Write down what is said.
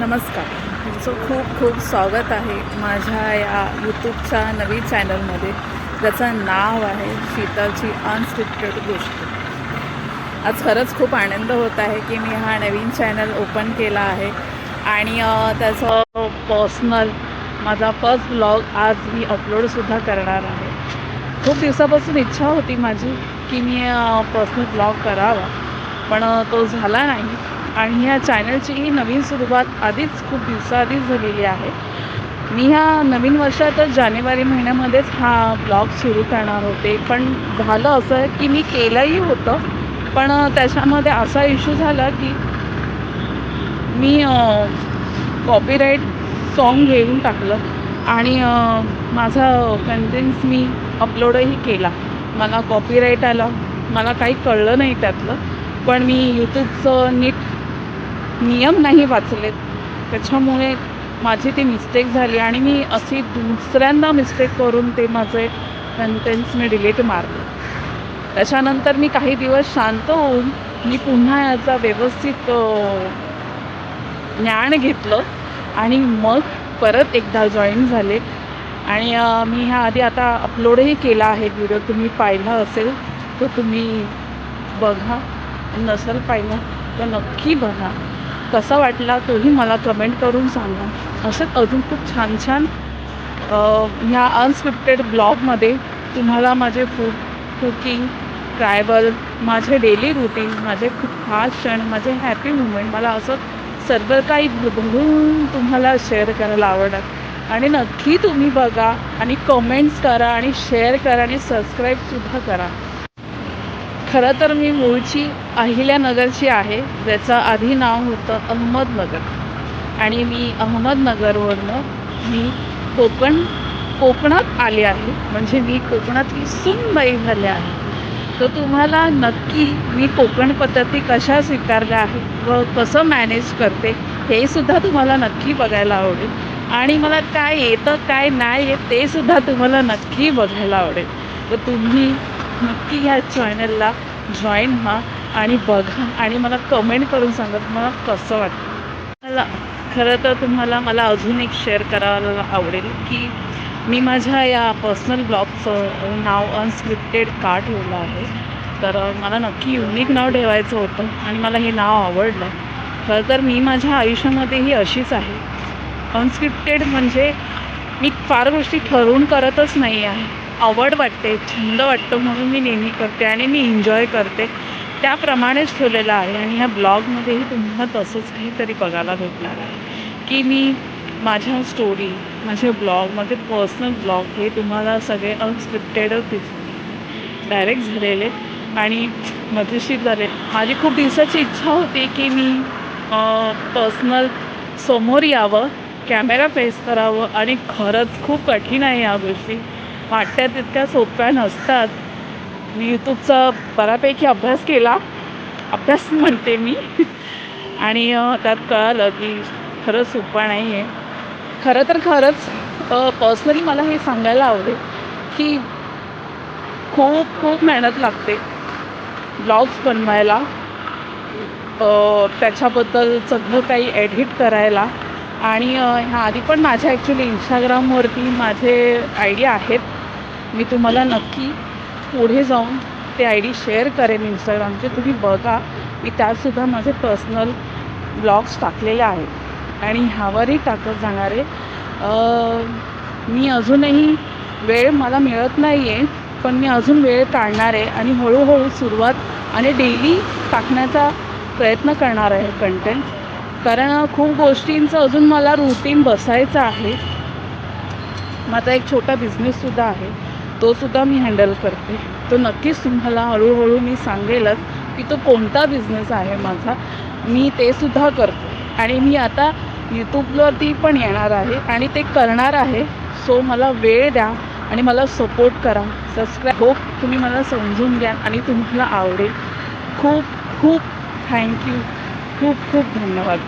नमस्कार. तुमचं खूप खूप स्वागत आहे माझ्या या यूट्यूबच्या नवीन चॅनलमध्ये ज्याचं नाव आहे शीतलची अनस्क्रिप्टेड गोष्ट. आज खरंच खूप आनंद होत आहे की मी हा नवीन चॅनल ओपन केला आहे. आणि त्याचं पर्सनल माझा फर्स्ट ब्लॉग आज मी अपलोडसुद्धा करणार आहे. खूप दिवसापासून इच्छा होती माझी की मी पर्सनल ब्लॉग करावा. पण तो झाला नाही. आणि ह्या चॅनलची ही नवीन सुरुवात आधीच खूप दिवसाआधीच झालेली आहे. मी ह्या नवीन वर्षातच जानेवारी महिन्यामध्येच हा ब्लॉग सुरू करणार होते. पण झालं असं की मी केलंही होतं. पण त्याच्यामध्ये असा इश्यू झाला की मी कॉपीराईट सॉन्ग घेऊन टाकलं. आणि माझा कंटेंट्स मी अपलोडही केला. मला कॉपीराईट आला. मला काही कळलं नाही त्यातलं. पण मी यूट्यूबचं नीट नियम नाही वाचलेत. त्याच्यामुळे माझी ती मिस्टेक झाली आणि मी अशी दुसऱ्यांदा मिस्टेक करून ते माझे कंटेंट्स मी डिलीट मारले. त्याच्यानंतर मी काही दिवस शांत होऊन मी पुन्हा याचा व्यवस्थित ज्ञान घेतलं आणि मग परत एकदा जॉईन झाले. आणि मी ह्या आधी आता अपलोडही केला आहे व्हिडिओ तुम्ही पाहिला असेल तर तुम्ही बघा. नसेल पाहिला तर नक्की बघा. कसा वाटला तोही मला कमेंट करून सांगा. असंच अजून खूप छान छान ह्या अनस्क्रिप्टेड ब्लॉगमध्ये तुम्हाला माझे फूड कुकिंग ट्रॅव्हल माझे डेली रुटीन माझे खूप खास क्षण माझे हॅपी मुमेंट मला असं सर्व काही बघून तुम्हाला शेअर करायला आवडत आणि नक्की तुम्ही बघा आणि कमेंट्स करा आणि शेअर करा आणि सबस्क्राईबसुद्धा करा. खरं तर मी मूळची अहिल्यानगरची आहे ज्याचं आधी नाव होतं अहमदनगर. आणि मी अहमदनगरवरनं मी कोकण कोकणात आले आहे. म्हणजे मी कोकणातली सुनबाई झाले आहे. तर तुम्हाला नक्की मी कोकण पद्धती कशा स्वीकारल्या आहेत व कसं मॅनेज करते हे सुद्धा तुम्हाला नक्की बघायला आवडेल. आणि मला काय येतं काय नाही येत ते सुद्धा तुम्हाला नक्की बघायला आवडेल. तर तुम्ही नक्की ह्या चॅनलला जॉईन व्हा आणि बघा आणि मला कमेंट करून सांगा तुम्हाला कसं वाटतं. मला खरं तर तुम्हाला मला अजून एक शेअर करायला आवडेल की मी माझ्या या पर्सनल ब्लॉगचं नाव अनस्क्रिप्टेड का ठेवलं आहे? तर मला नक्की युनिक नाव ठेवायचं होतं आणि मला हे नाव आवडलं. खरं तर मी माझ्या आयुष्यामध्येही अशीच आहे. अनस्क्रिप्टेड म्हणजे मी फार गोष्टी ठरवून करतच नाही आहे. आवड वाटते छंद वाटतो म्हणून मी नेहमी करते आणि मी एन्जॉय करते. त्याप्रमाणेच ठेवलेलं आहे आणि ह्या ब्लॉगमध्येही तुम्हाला तसंच काहीतरी बघायला भेटणार आहे. की मी माझ्या स्टोरी माझे ब्लॉग माझे पर्सनल ब्लॉग हे तुम्हाला सगळे अनस्क्रिप्टेडच दिसतील. डायरेक्ट झालेले आणि मजेशीर झाले. माझी खूप दिवसाची इच्छा होती की मी पर्सनल समोर यावं कॅमेरा फेस करावं आणि खरंच खूप कठीण आहे या गोष्टी. वाटत्या तितक्या सोप्या नसतात. मी यूट्यूबचा बऱ्यापैकी अभ्यास केला. अभ्यास म्हणते मी. आणि त्यात कळालं की खरंच सोपं नाही आहे खरं तर खरंच पर्सनली मला हे सांगायला आवडेल की खूप खूप मेहनत लागते ब्लॉग्स बनवायला त्याच्याबद्दल सगळं काही एडिट करायला. आणि ह्या आधी पण माझ्या ॲक्च्युली इंस्टाग्रामवरती माझे आयडिया आहेत. मी तुम्हाला नक्की पुढे जाऊन ते आय डी शेअर करेन इंस्टाग्रामचे तुम्ही बघा मी त्यातसुद्धा माझे पर्सनल ब्लॉग्स टाकलेले आहेत. आणि ह्यावरही टाकत जाणार आहे मी अजूनही वेळ मला मिळत नाही आहे पण मी अजून वेळ काढणार आहे आणि हळूहळू सुरुवात आणि डेली टाकण्याचा प्रयत्न करणार आहे कंटेंट कारण खूप गोष्टींचं अजून मला रुटीन बसायचं आहे. माझा एक छोटा बिझनेससुद्धा आहे. तोसुद्धा मी हँडल करते. तो नक्कीच तुम्हाला हळूहळू मी सांगेलच की तो कोणता बिझनेस आहे माझा. मी ते सुद्धा करते. आणि मी आता यूट्यूबवरती पण येणार आहे आणि ते करणार आहे. सो मला वेळ द्या आणि मला सपोर्ट करा. सबस्क्राईब होप तुम्ही मला समजून घ्या आणि तुम्हाला आवडेल. खूप खूप थँक्यू खूप खूप धन्यवाद.